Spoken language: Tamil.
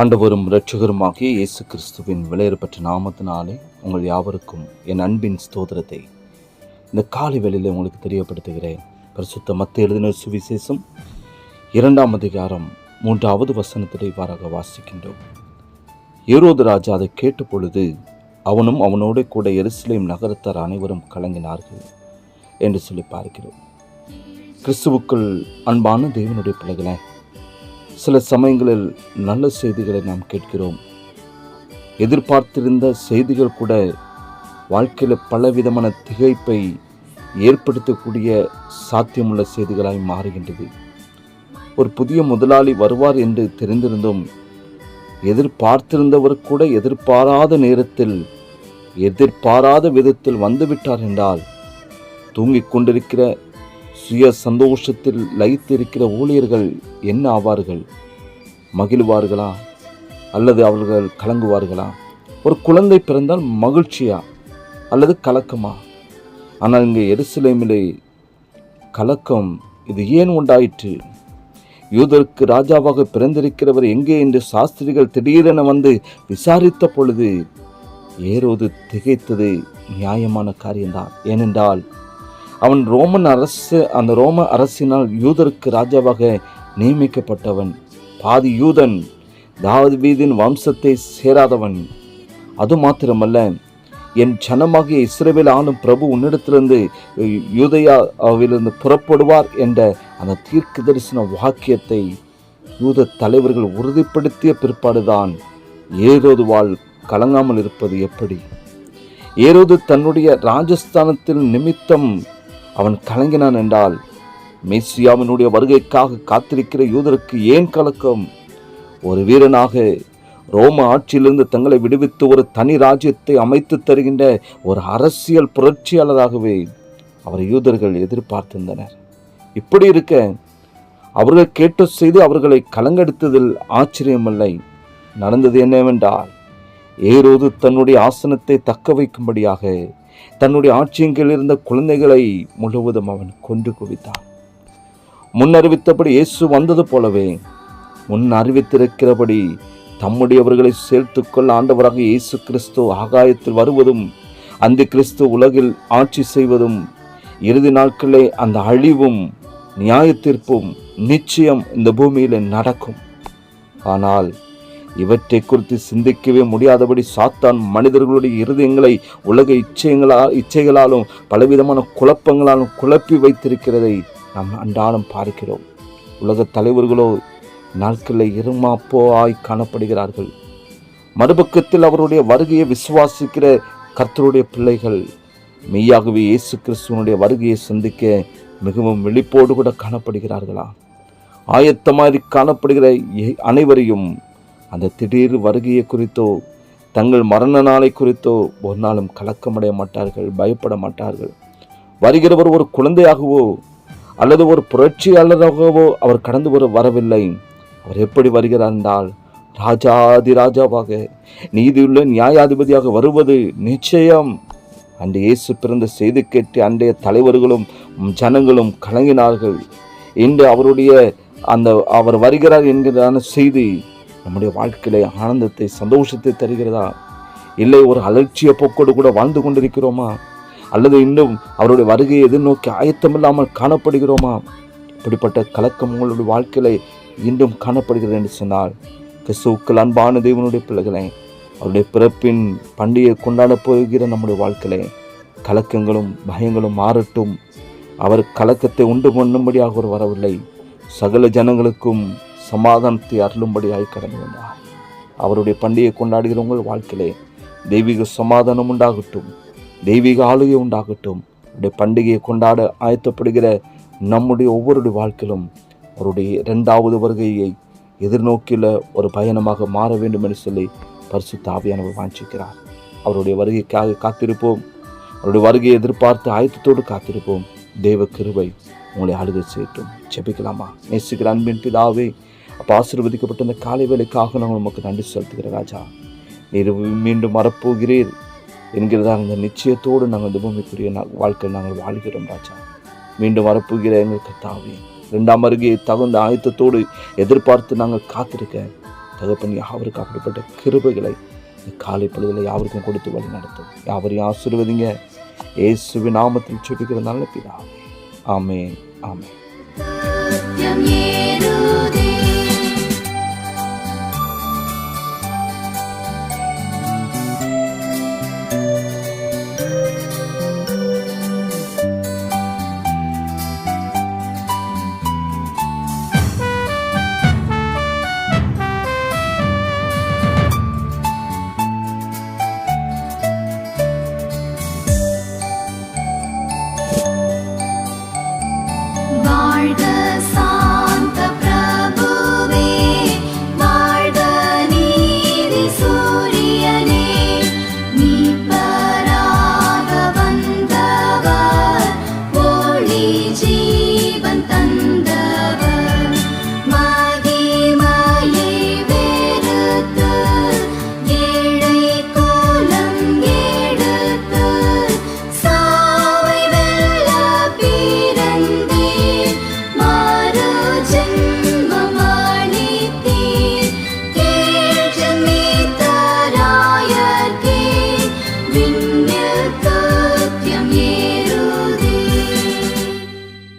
ஆண்டவரும் இரட்சகருமாகிய இயேசு கிறிஸ்துவின் விலையேறப்பட்ட நாமத்தினாலே உங்கள் யாவருக்கும் என் அன்பின் ஸ்தோத்திரத்தை. இந்த காலை வேளையில் உங்களுக்கு தெரியப்படுத்துகிறேன். பரிசுத்த மத்திய எழுதின சுவிசேஷம் இரண்டாம் அதிகாரம் மூன்றாவது வசனத்திலே இவ்வாறாக வாசிக்கின்றோம். ஏரோது ராஜா அதை கேட்ட பொழுது அவனும் அவனோடு கூட எருசலேம் நகரத்தார் அனைவரும் கலங்கினார்கள் என்று சொல்லி பார்க்கிறோம். கிறிஸ்துவுக்குள் அன்பான தேவனுடைய பிள்ளைகளை சில சமயங்களில் நல்ல செய்திகளை நாம் கேட்கிறோம். எதிர்பார்த்திருந்த செய்திகள் கூட வாழ்க்கையில் பலவிதமான திகைப்பை ஏற்படுத்தக்கூடிய சாத்தியமுள்ள செய்திகளாய் மாறுகின்றது. ஒரு புதிய முதலாளி வருவார் என்று தெரிந்திருந்தும் எதிர்பார்த்திருந்தவர் கூட எதிர்பாராத நேரத்தில் எதிர்பாராத விதத்தில் வந்துவிட்டார் என்றால் தூங்கிக் கொண்டிருக்கிற சுய சந்தோஷத்தில் லயித்திருக்கிற ஊழியர்கள் என்ன ஆவார்கள்? மகிழ்வார்களா? அல்லது அவர்கள் கலங்குவார்களா? ஒரு குழந்தை பிறந்தால் மகிழ்ச்சியா? அல்லது கலக்கமா? ஆனால் இங்கே எருசலேமிலே கலக்கம் இது ஏன் உண்டாயிற்று? யூதருக்கு ராஜாவாக பிறந்திருக்கிறவர் எங்கே என்று சாஸ்திரிகள் திடீரென வந்து விசாரித்த பொழுது ஏரோது திகைத்தது நியாயமான காரியம்தான். ஏனென்றால் அவன் ரோமன் அரசு அந்த ரோம அரசினால் யூதருக்கு ராஜாவாக நியமிக்கப்பட்டவன். பாதி யூதன் தாவீதின் வம்சத்தை சேராதவன். அது மாத்திரமல்ல என் ஜனமாகிய இஸ்ரேவேல் ஆளும் பிரபு உன்னிடத்திலிருந்து யூதையாவிலிருந்து புறப்படுவார் என்ற அந்த தீர்க்க தரிசன வாக்கியத்தை யூத தலைவர்கள் உறுதிப்படுத்திய பிற்பாடுதான் ஏரோதுவாள் கலங்காமல் இருப்பது எப்படி? ஏரோது தன்னுடைய ராஜஸ்தானத்தில் நிமித்தம் அவன் கலங்கினான் என்றால் மேசியாவினுடைய வருகைக்காக காத்திருக்கிற யூதருக்கு ஏன் கலக்கம்? ஒரு வீரனாக ரோம ஆட்சியிலிருந்து தங்களை விடுவித்து ஒரு தனி ராஜ்யத்தை அமைத்து தருகின்ற ஒரு அரசியல் புரட்சியாளராகவே அவர் யூதர்கள் எதிர்பார்த்திருந்தனர். இப்படி இருக்க அவர்கள் கேட்ட செய்து அவர்களை கலங்கெடுத்ததில் ஆச்சரியமில்லை. நடந்தது என்னவென்றால் ஏரோது தன்னுடைய ஆசனத்தை தக்க வைக்கும்படியாக தன்னுடைய ஆட்சியங்களில் இருந்த குழந்தைகளை முழுவதும் அவன் கொண்டு குவித்தான். முன் அறிவித்தபடி இயேசு வந்தது போலவே முன் அறிவித்திருக்கிறபடி தம்முடையவர்களை சேர்த்து கொள்ள ஆண்டவராக இயேசு கிறிஸ்து ஆகாயத்தில் வருவதும் அந்த கிறிஸ்து உலகில் ஆட்சி செய்வதும் இறுதி நாட்களே அந்த அழிவும் நியாயத்தீர்ப்பும் நிச்சயம் இந்த பூமியில் நடக்கும். ஆனால் இவற்றை குறித்து சிந்திக்கவே முடியாதபடி சாத்தான் மனிதர்களுடைய இருதயங்களை உலக இச்சைகளா இச்சைகளாலும் பலவிதமான குழப்பங்களாலும் குழப்பி வைத்திருக்கிறதை நாம் அன்றாடம் பார்க்கிறோம். உலக தலைவர்களோ நாட்களில் இருமாப்போ ஆய் காணப்படுகிறார்கள். மறுபக்கத்தில் அவருடைய வருகையை விசுவாசிக்கிற கர்த்தருடைய பிள்ளைகள் மெய்யாகவே இயேசு கிறிஸ்துவனுடைய வருகையை சந்திக்க மிகவும் விழிப்போடு கூட காணப்படுகிறார்களா? ஆயத்தமாக காணப்படுகிற அனைவரையும் அந்த திடீர் வருகையை குறித்தோ தங்கள் மரண நாளை குறித்தோ ஒரு நாளும் கலக்கமடைய மாட்டார்கள் பயப்பட மாட்டார்கள். வருகிறவர் ஒரு குழந்தையாகவோ அல்லது ஒரு புரட்சியாளராகவோ அவர் கடந்து வர வரவில்லை. அவர் எப்படி வருகிறார் என்றால் ராஜாதி ராஜாவாக நீதியுள்ள நியாயாதிபதியாக வருவது நிச்சயம். அன்று இயேசு பிறந்த செய்தி கேட்டு அன்றைய தலைவர்களும் ஜனங்களும் கலங்கினார்கள். இன்று அவருடைய அந்த அவர் வருகிறார் என்கிறான செய்தி நம்முடைய வாழ்க்கையில ஆனந்தத்தை சந்தோஷத்தை தருகிறதா? இல்லை ஒரு அலட்சிய போக்கோடு கூட வாழ்ந்து கொண்டிருக்கிறோமா? அல்லது இன்னும் அவருடைய வருகையை எதிர்நோக்கி ஆயத்தமில்லாமல் காணப்படுகிறோமா? இப்படிப்பட்ட கலக்கம் உங்களுடைய வாழ்க்கையில இன்னும் காணப்படுகிறது என்று சொன்னால் கிறிஸ்துவுக்கள் அன்பான தேவனுடைய பிள்ளைகளை அவருடைய பிறப்பின் பண்டிகை கொண்டாட போகிற நம்முடைய வாழ்க்கையில கலக்கங்களும் பயங்களும் மாறட்டும். அவர் கலக்கத்தை உண்டு பண்ணும்படியாக ஒரு வரவில்லை. சகல ஜனங்களுக்கும் சமாதானத்தை அருளும்படியாய் கடந்து வந்தார். அவருடைய பண்டிகை கொண்டாடுகிற உங்கள் வாழ்க்கையிலே தெய்வீக சமாதானம் உண்டாகட்டும் தெய்வீக ஆளுகை உண்டாகட்டும். அவருடைய பண்டிகையை கொண்டாட ஆயத்தப்படுகிற நம்முடைய ஒவ்வொருடைய வாழ்க்கையிலும் அவருடைய இரண்டாவது வருகையை எதிர்நோக்கியுள்ள ஒரு பயணமாக மாற வேண்டும் என்று சொல்லி பரிசு தாவியானவர் வாஞ்சிக்கிறார். அவருடைய வருகைக்காக காத்திருப்போம். அவருடைய வருகையை எதிர்பார்த்து ஆயத்தத்தோடு காத்திருப்போம். தெய்வ கிருபை உங்களை ஆளுகை செய்யட்டும். ஜெபிக்கலாமா? நேசிக்கிற அன்பின் பிதாவே அப்போ ஆசீர்வதிக்கப்பட்ட இந்த காலை வேலைக்காக நாங்கள் உமக்கு நன்றி செலுத்துகிற ராஜா. நீர் மீண்டும் வரப்போகிறீர் என்கிறதாக அந்த நிச்சயத்தோடு நாங்கள் இந்த பூமிக்குரிய வாழ்க்கை நாங்கள் வாழ்கிறோம் ராஜா. மீண்டும் வரப்போகிற எங்களுக்கு தாவே ரெண்டாம் அருகே தகுந்த ஆயத்தத்தோடு எதிர்பார்த்து நாங்கள் காத்திருக்க தகப்பன் யாவருக்கு அப்படிப்பட்ட கிருபைகளை காலை பொழுதில் யாவருக்கும் கொடுத்து வழி நடத்தும். யாவரையும் ஆசீர்வதிங்க. ஏசுவி நாமத்தில் சுபிக்கிறதுனால பிதாவே. ஆமே ஆமே 的。